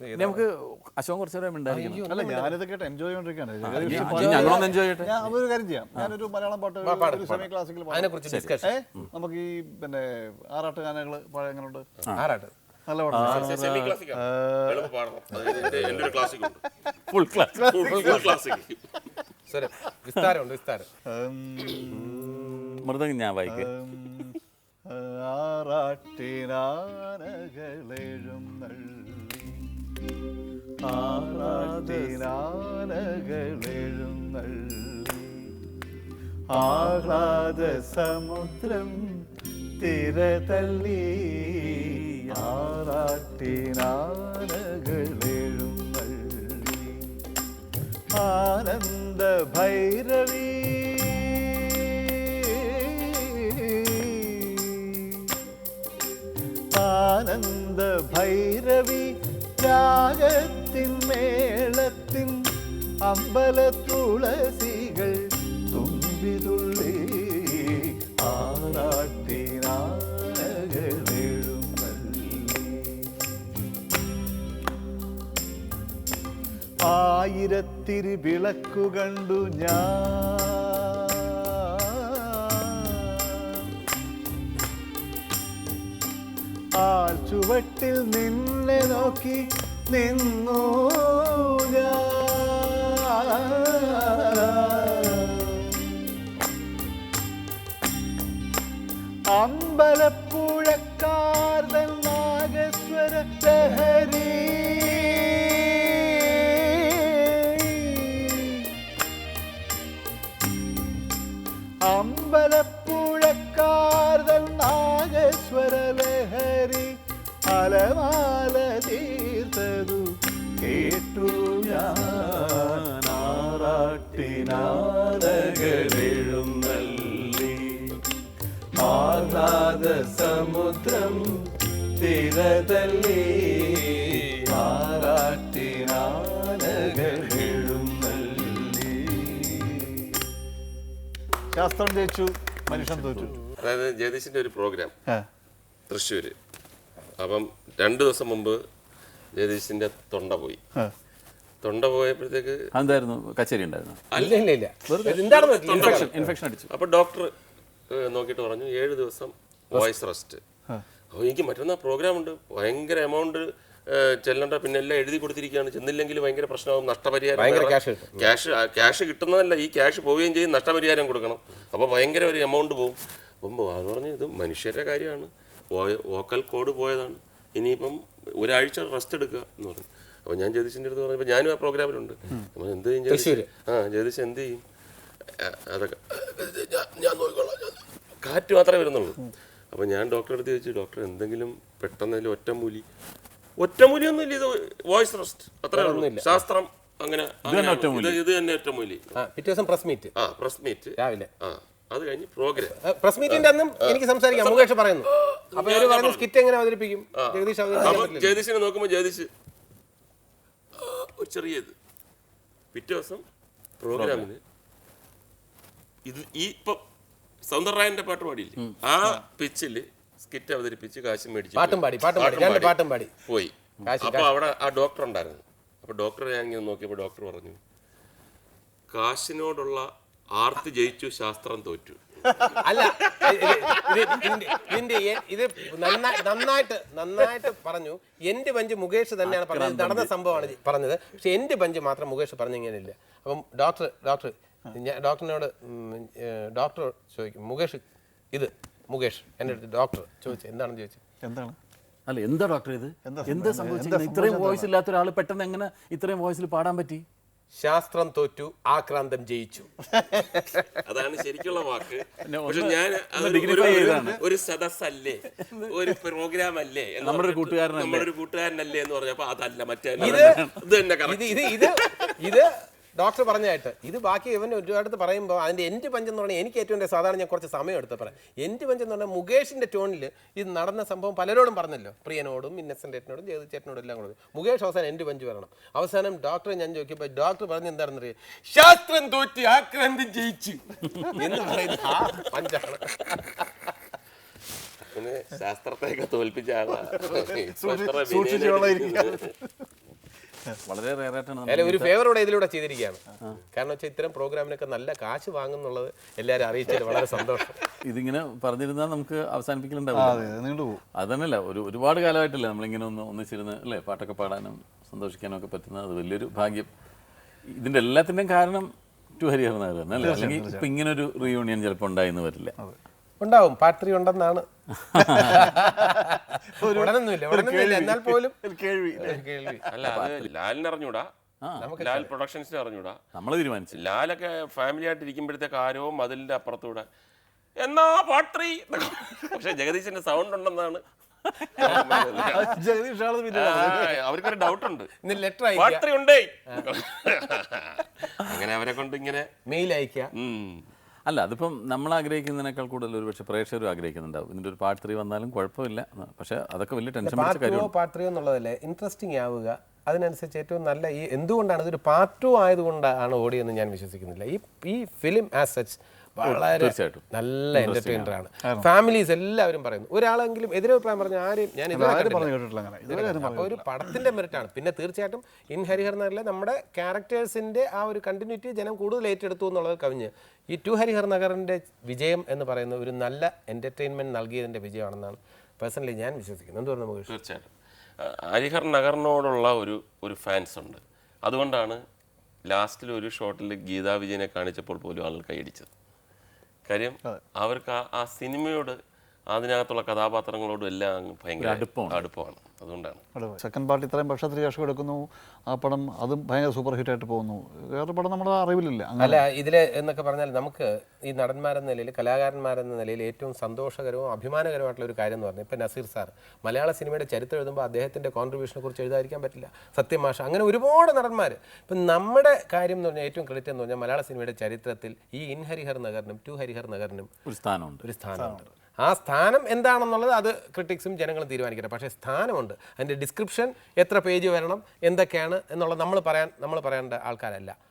നമുക്ക് അശോകൻ കുറച്ചു നേരം ഉണ്ടായിരിക്കണം. അല്ല ഞാനിത് കേട്ട് എൻജോയ് ചെയ്തോണ്ടിരിക്കുകയാണ്. ഞങ്ങളൊന്ന് എൻജോയ് ചെയ്യട്ടെ? ഞാൻ ഒരു കാര്യം ചെയ്യാം. ഞാനൊരു മലയാളം പാട്ട് ഒരു- സെമി ക്ലാസിക്കൽ നമുക്ക് ഈ പിന്നെ ആറാട്ട് ഗാനങ്ങൾ പഴയ എങ്ങനെയുണ്ട്? ആരാട്ട് നല്ല മൃദംഗം ഞാൻ വായിക്കും. ആറാട്ടിനാനകളെഴും ആറാട്ടിനാനകളെഴും ആഹ്ലാദ സമുദ്രം തിരതള്ളി ആറാട്ടിനാനകളെഴും ആനന്ദ ഭൈരവി ആനന്ദ ഭൈരവി രാഗത്തിൻ മേളത്തിൻ അമ്പല തുളസികൾ തുമ്പിതുള്ളി ആയിരത്തിരി വിളക്കു കണ്ടു ഞാൻ. ചുവട്ടിൽ നിന്നെ നോക്കി നിന്നു അമ്പലപ്പുഴക്കാർതൽ നാഗസ്വര ലഹരി. അമ്പലപ്പുഴക്കാർതൻ ആറാട്ടിനാനകളെഴുന്നള്ളി ആഹ്ലാദ സമുദ്രം തിരതല്ലി. ആറാട്ടിനാനകളെഴുന്നള്ളി ശാസ്ത്രം ജയിച്ചു മനുഷ്യൻ തോറ്റു. അതായത് ജഗദീശിന്റെ ഒരു പ്രോഗ്രാം തൃശ്ശൂര്. അപ്പം രണ്ടു ദിവസം മുമ്പ് ജഗദീശിന്റെ തൊണ്ട പോയി. തൊണ്ട പോയപ്പോഴത്തേക്ക് എന്തായിരുന്നു കച്ചേരി ഉണ്ടായിരുന്നു? അല്ല ഇല്ല ഇല്ല. എന്താണ് ഇൻഫെക്ഷൻ ഇൻഫെക്ഷൻ. അടിച്ചു. അപ്പൊ ഡോക്ടർ നോക്കിയിട്ട് പറഞ്ഞു ഏഴ് ദിവസം വോയിസ് റെസ്റ്റ്. അപ്പോൾ എനിക്ക് മറ്റന്നാ പ്രോഗ്രാം ഉണ്ട് ഭയങ്കര എമൗണ്ട് ചെല്ലണ്ട പിന്നെ എല്ലാം എഴുതി കൊടുത്തിരിക്കുകയാണ്. ചെന്നില്ലെങ്കിൽ ഭയങ്കര പ്രശ്നമാകും നഷ്ടപരിഹാരം ക്യാഷ് ക്യാഷ് കിട്ടുന്നതല്ല ഈ ക്യാഷ് പോവുകയും ചെയ്യും നഷ്ടപരിഹാരം കൊടുക്കണം. അപ്പോൾ ഭയങ്കര ഒരു എമൗണ്ട് പോകും അപ്പം അത് പറഞ്ഞു ഇത് മനുഷ്യരുടെ കാര്യമാണ്. വോക്കൽ കോഡ് പോയതാണ്. ഇനിയിപ്പം ഒരാഴ്ച റെസ്റ്റ് എടുക്കുക എന്ന് പറഞ്ഞു. അപ്പോൾ ഞാൻ ജ്യോതിഷിന്റെ അടുത്ത് പറഞ്ഞപ്പോൾ ഞാനും ആ പ്രോഗ്രാമിലുണ്ട്. നമ്മൾ എന്ത് ചെയ്യും ജ്യോതിഷ്? ആ ജ്യോതിഷ് എന്ത് ചെയ്യും? അതൊക്കെ. ഞാൻ- നോക്കിക്കോളാം. കാറ്റ് മാത്രമേ വരുന്നുള്ളൂ. അപ്പോൾ ഞാൻ ഡോക്ടറെ അടുത്ത് ചോദിച്ചു ഡോക്ടർ എന്തെങ്കിലും പെട്ടെന്ന് അതിൽ ഒറ്റമൂലി? ഒറ്റമൂലി ഒന്നും ഇല്ല ഇത് വോയിസ് റെസ്റ്റ് അത്രേ ഉള്ളൂ. ശാസ്ത്രം അങ്ങനെ. ഇത് തന്നെ ഒറ്റമൂലി. പിറ്റേ ദിവസം പ്രസ് മീറ്റ് ആ പ്രസ് മീറ്റ് രാവിലെ. ആ അത് കഴിഞ്ഞ് പ്രോഗ്രാം പ്രസ് മീറ്റിന്റെ അന്നും എനിക്ക് സംസാരിക്കാം. മുകേഷ് പറയുന്നു. അപ്പൊ സ്കിറ്റ് എങ്ങനെ അവതരിപ്പിക്കും? ജഗദീഷ് പറ്റില്ല. നോക്കുമ്പോൾ ജഗദീഷ് ഒരു ചെറിയ ഇത് പിറ്റേ ദിവസം പ്രോഗ്രാമിന് ഇത് ഈ ഇപ്പം സൗന്ദർറായന്റെ പാട്ട് പാടിയില്ലേ? ആ പിച്ചിൽ സ്കിറ്റ് അവതരിപ്പിച്ച് കാശ് മേടിച്ചു പാട്ടും പാടി പാട്ടും പാടി രണ്ട് പാട്ടും പാടി. പോയി. അപ്പൊ അവിടെ ആ ഡോക്ടർ ഉണ്ടായിരുന്നു. അപ്പൊ ഡോക്ടർ ഞാൻ ഇങ്ങനെ നോക്കിയപ്പോൾ ഡോക്ടർ പറഞ്ഞു കാശിനോടുള്ള ആർത്ത് ജയിച്ചു ശാസ്ത്രം തോറ്റു. അല്ല ഇതിന്റെ- ഇത് നന്നാ- നന്നായിട്ട് നന്നായിട്ട് പറഞ്ഞു. എന്റെ ബഞ്ച് മുകേഷ് തന്നെയാണ് പറഞ്ഞത്. നടന്ന സംഭവമാണ് പറഞ്ഞത്. പക്ഷെ എന്റെ ബഞ്ച് മാത്രം മുകേഷ് പറഞ്ഞിങ്ങനെയില്ല അപ്പം ഡോക്ടർ ഡോക്ടർ ഞാൻ ഡോക്ടറിനോട് ഡോക്ടർ ചോദിക്കും മുകേഷ് ഇത് മുകേഷ് എന്റെ അടുത്ത് ഡോക്ടർ ചോദിച്ചു എന്താണെന്ന് ചോദിച്ചു. എന്താണ്? അല്ല എന്താ ഡോക്ടർ ഇത്? എന്താ എന്താ സംഭവിച്ചത്? ഇത്രയും വോയിസ് ഇല്ലാത്ത ഒരാൾ പെട്ടെന്ന് എങ്ങനെ ഇത്രയും വോയിസിൽ പാടാൻ പറ്റി? ശാസ്ത്രം തോറ്റു ആക്രാന്തം ജയിച്ചു. അതാണ് ശരിക്കുള്ള വാക്ക്. പക്ഷെ ഞാൻ ഒരു- സദസ്സല്ലേ? ഒരു പ്രോഗ്രാം അല്ലേ നമ്മുടെ കൂട്ടുകാരൻ കൂട്ടുകാരനല്ലേ? നമ്മുടെ ഒരു കൂട്ടുകാരനല്ലേ എന്ന് പറഞ്ഞപ്പോ അതല്ല മറ്റേ ഇത് ഇത് ഇത് ഡോക്ടർ പറഞ്ഞായിട്ട് ഇത് ബാക്കി ഇവൻ ഒരുപാട് പറയുമ്പോൾ അതിന്റെ എന്റെ പഞ്ചം എന്ന് പറഞ്ഞാൽ എനിക്ക് ഏറ്റവും സാധാരണ ഞാൻ കുറച്ച് സമയം എടുത്ത് പറയാം. എന്റെ പഞ്ചം എന്ന് പറഞ്ഞാൽ മുകേഷിന്റെ ടോണിൽ ഇത് നടന്ന സംഭവം പലരോടും പറഞ്ഞല്ലോ. പ്രിയനോടും ഇന്നസെന്റ് ചേട്ടനോടും ജഗതി ചേട്ടനോടും എല്ലാം കൂടെ. മുകേഷ് അവസാനം എന്റെ പഞ്ച് വരണം. അവസാനം ഡോക്ടറെ ഞാൻ ചോദിക്കുമ്പോൾ ഡോക്ടർ പറഞ്ഞ എന്താണെന്ന് അറിയാം? ശാസ്ത്രം തോറ്റി ആക്രാന്തം ജയിച്ചു. എന്ന് പറയുന്ന ആ പഞ്ചാണ് ശാസ്ത്രത്തെയൊക്കെ തോൽപ്പിച്ച ആളാ. വളരെ റേറായിട്ടാണ് ഒരു ഫേവർ ഇവിടെ ഫേവറോടെ ഇതിലൂടെ ചെയ്തിരിക്കുകയാണ്. കാരണം വെച്ചാൽ ഇത്തരം പ്രോഗ്രാമിനൊക്കെ നല്ല കാശ് വാങ്ങുന്നുള്ളത് എല്ലാവരും അറിയിച്ചതിൽ വളരെ സന്തോഷം. ഇതിങ്ങനെ പറഞ്ഞിരുന്നാൽ നമുക്ക് അവസാനിപ്പിക്കലുണ്ടാവും അത് അതെ നീണ്ടുപോകും അതന്നല്ല ഒരു ഒരുപാട് കാലമായിട്ടല്ലേ നമ്മളിങ്ങനെ ഒന്ന് ഒന്നിച്ചിരുന്ന് അല്ലേ പാട്ടൊക്കെ പാടാനും സന്തോഷിക്കാനും ഒക്കെ പറ്റുന്നത്. അത് വലിയൊരു ഭാഗ്യം. ഇതിന്റെ എല്ലാത്തിന്റെയും കാരണം ടു ഹരിഹർ നഗർ തന്നെ അല്ലേ? അല്ലെങ്കിൽ ഇപ്പൊ ഇങ്ങനെ ഒരു റീയൂണിയൻ ചിലപ്പോൾ ഉണ്ടായിന്ന് വരില്ല. ഉണ്ടാവും. പാർട്ടി ഉണ്ടെന്നാണ്. എന്നാൽ പോലും കേൾവി. കേൾവി. അല്ല അത് ലാലിന് അറിഞ്ഞൂടാ. ലാൽ പ്രൊഡക്ഷൻസിന് അറിഞ്ഞൂടാ. നമ്മൾ തീരുമാനിച്ചു. ലാലൊക്കെ ഫാമിലി ആയിട്ട് ഇരിക്കുമ്പോഴത്തേക്ക് ആരോ മതിലിന്റെ അപ്പുറത്തൂടെ. എന്നാ പാട്രി പക്ഷെ ജഗദീശന്റെ സൗണ്ട് ഉണ്ടെന്നാണ്. അവർക്കൊരു ഡൗട്ട് ഉണ്ട്. ലെറ്റർ പാട്രി ഉണ്ടേ? അങ്ങനെ അവരെ കൊണ്ട് ഇങ്ങനെ മെയിൽ അയക്കുക. അല്ല അതിപ്പം നമ്മൾ ആഗ്രഹിക്കുന്നതിനേക്കാൾ കൂടുതൽ ഒരു പക്ഷേ പ്രേക്ഷകരും ആഗ്രഹിക്കുന്നുണ്ടാവും. ഇതിന്റെ ഒരു പാർട്ട് ത്രീ വന്നാലും കുഴപ്പമില്ല. പക്ഷേ അതൊക്കെ വലിയ ടെൻഷൻ പിടിച്ച പാർട്ട് ത്രീ എന്നുള്ളതല്ലേ? ഇൻട്രസ്റ്റിംഗ് ആവുക. അതിനനുസരിച്ച് ഏറ്റവും നല്ല ഈ എന്തുകൊണ്ടാണ് ഇതൊരു പാർട്ട് ടു ആയതുകൊണ്ടാണ് ഓടിയെന്ന് ഞാൻ വിശ്വസിക്കുന്നില്ല. ഈ ഈ ഫിലിം ആസ് സച്ച് വളരെ നല്ല എന്റർടൈനർ ആണ്. ഫാമിലീസ് എല്ലാവരും പറയുന്നു. ഒരാളെങ്കിലും എതിരഭിപ്രായം പറഞ്ഞ ആരും ഞാൻ ഇതുവരെ ഒരു പടത്തിന്റെ മെറിറ്റ് ആണ്. പിന്നെ തീർച്ചയായിട്ടും ഇൻ ഹരിഹർ നഗറിലെ നമ്മുടെ ക്യാരക്ടേഴ്സിന്റെ ആ ഒരു കണ്ടിന്യൂറ്റി ജനം കൂടുതൽ ഏറ്റെടുത്തു എന്നുള്ളത് കവിഞ്ഞ് ഈ ടു ഹരിഹർ നഗറിന്റെ വിജയം എന്ന് പറയുന്ന ഒരു നല്ല എന്റർടൈൻമെന്റ് നൽകിയതിന്റെ വിജയമാണെന്നാണ് പേഴ്സണലി ഞാൻ വിശ്വസിക്കുന്നത്. എന്ത് പറഞ്ഞു മുകേഷ്? തീർച്ചയായിട്ടും. ഹരിഹർ നഗറിനോടുള്ള ഒരു ഒരു ഫാൻസ് ഉണ്ട്. അതുകൊണ്ടാണ് ലാസ്റ്റിൽ ഒരു ഷോട്ടിൽ ഗീതാ വിജയനെ കാണിച്ചപ്പോൾ പോലും ആളുകൾ കൈയടിച്ചത്. കാര്യം അവർക്ക് ആ സിനിമയോട് അതിനകത്തുള്ള കഥാപാത്രങ്ങളോടും എല്ലാം ഭയങ്കര അടുപ്പമാണ്. അടുപ്പമാണ്. അതുകൊണ്ടാണ്. സെക്കൻഡ് പാർട്ട് ഇത്രയും വർഷത്തിൽ ശേഷം എടുക്കുന്നു. ആ പടം അതും ഭയങ്കര സൂപ്പർ ഹിറ്റ് ആയിട്ട് പോകുന്നു. വേറെ പടം നമ്മുടെ അറിവിലില്ല. അല്ല ഇതിൽ എന്നൊക്കെ പറഞ്ഞാൽ നമുക്ക് ഈ നടന്മാരെന്ന നിലയിൽ കലാകാരന്മാരെന്ന നിലയിൽ ഏറ്റവും സന്തോഷകരവും അഭിമാനകരമായിട്ടുള്ള ഒരു കാര്യം എന്ന് പറഞ്ഞാൽ ഇപ്പം നസീർ സാർ മലയാള സിനിമയുടെ ചരിത്രം എഴുതുമ്പോൾ അദ്ദേഹത്തിന്റെ കോൺട്രിബ്യൂഷനെ കുറിച്ച് എഴുതാതിരിക്കാൻ പറ്റില്ല. സത്യമാഷ അങ്ങനെ ഒരുപാട് നടന്മാർ ഇപ്പം നമ്മുടെ കാര്യം എന്ന് പറഞ്ഞാൽ ഏറ്റവും ക്രെഡിറ്റ് എന്ന് പറഞ്ഞാൽ മലയാള സിനിമയുടെ ചരിത്രത്തിൽ ഈ ഇൻ ഹരിഹർ നഗറിനും ടു ഹരിഹർ നഗറിനും ഒരു സ്ഥാനമുണ്ട്. ഒരു സ്ഥാനമുണ്ട്. ആ സ്ഥാനം എന്താണെന്നുള്ളത് അത് ക്രിട്ടിക്സും ജനങ്ങളും തീരുമാനിക്കട്ടെ. പക്ഷേ സ്ഥാനമുണ്ട്. അതിന്റെ ഡിസ്ക്രിപ്ഷൻ എത്ര പേജ് വരണം എന്തൊക്കെയാണ് എന്നുള്ളത് നമ്മൾ പറയാൻ നമ്മൾ പറയേണ്ട ആൾക്കാരല്ല.